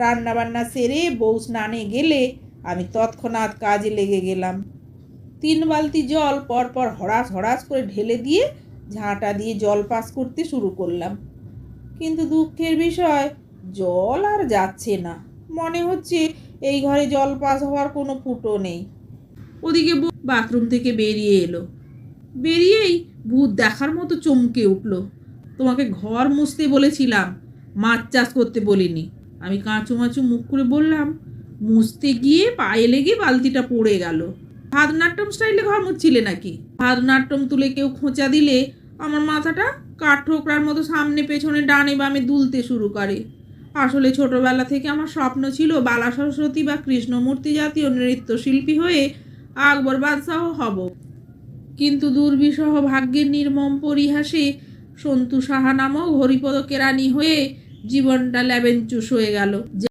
রান্নাবান্না সেরে বউ স্নানে গেলে আমি তৎক্ষণাৎ কাজে লেগে গেলাম। তিন বালতি জল পরপর হড়াস হড়াস করে ঢেলে দিয়ে ঝাঁটা দিয়ে জল পাস করতে শুরু করলাম। কিন্তু দুঃখের বিষয়, জল আর যাচ্ছে না। মনে হচ্ছে এই ঘরে জল পাস হওয়ার কোনো ফুটো নেই। ওদিকে বাথরুম থেকে বেরিয়ে এলো। বেরিয়েই ভূত দেখার মতো চমকে উঠল। তোমাকে ঘর মুছতে বলেছিলাম, মাছ চাষ করতে বলিনি। আমি কাঁচু মাচু মুখ করে বললাম, মুছতে গিয়ে পায়ে লেগে বালতিটা পড়ে গেল। ভারতনাট্যম স্টাইলে ঘর মুছছিলে নাকি? ভারতনাট্যম তুলে কেউ খোঁচা দিলে আমার মাথাটা কাঠ ঠোকরার মতো সামনে পেছনে ডানে বামে দুলতে শুরু করে। আসলে ছোটবেলা থেকে আমার স্বপ্ন ছিল বালা সরস্বতী বা কৃষ্ণমূর্তি জাতীয় নৃত্যশিল্পী হয়ে আকবর বাদশাহ হব। কিন্তু দুর্বিষহ ভাগ্যের নির্মম পরিহাসে সন্তু সাহা নামক হরিপদ কেরানি হয়ে জীবনটা ল্যাবেন চুষ হয়ে গেল।